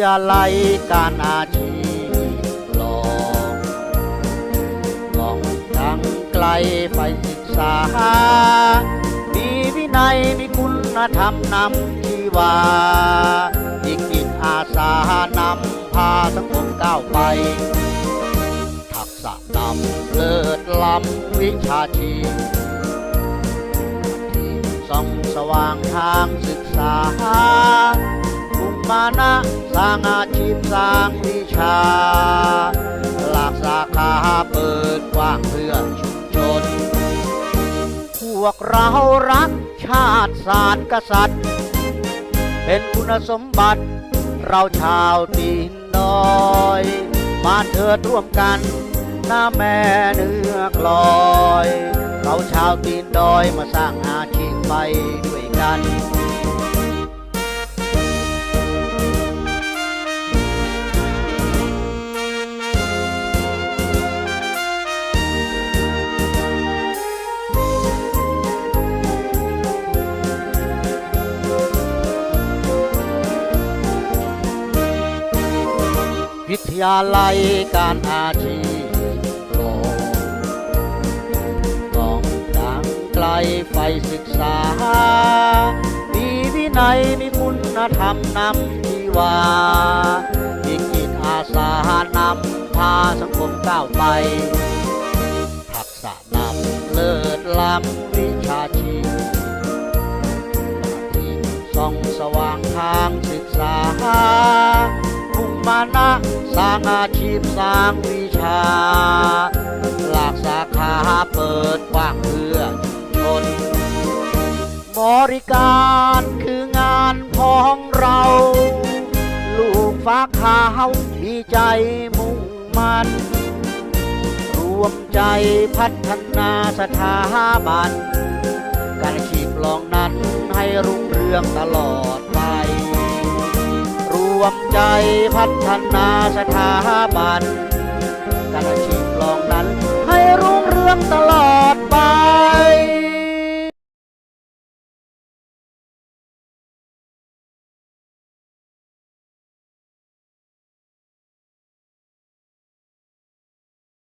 ยาลัยการอาชีพลองลองดังไกลไปศึกษา มีวินัยมีคุณธรรมนำชีวายิ่งจิตอาสานำพาสังคมก้าวไป ทักษะนำเลิศล้ำวิชาชีพที่ส่องสว่างทางศึกษา มานะสร้างอาชีพสร้างวิชา หลากสาขาเปิดกว้างเพื่อชุมชน พวกเรารักชาติศาสตร์กษัตริย์ เป็นคุณสมบัติเราชาวตีนดอย มาเถิดร่วมกันหน้าแม่เนื้อกลอย เราชาวตีนดอยมาสร้างอาชีพไปด้วยกัน วิทยาลัยการอาชีพโลกต้องดังไกลไฟศึกษา มีวินัยมีคุณธรรมนำชีว่ามีจิตอาสานำพาสังคมก้าวไป ทักษะนำเลิศล้ำวิชาชีพที่ส่องสว่างทางศึกษามุ่งมานะ สร้างอาชีพสร้างวิชา หลากสาขาเปิดกว้างเพื่อชุมชน บริการคืองานของเรา ลูกฟ้าขาวมีใจมุ่งมันรวมใจพัฒนาสถาบัน การอาชีพลองนั้นให้รุ่งเรืองตลอด วมใจพัฒนาสถาบันการชีพลองนั้นให้รุ่งเรืองตลอด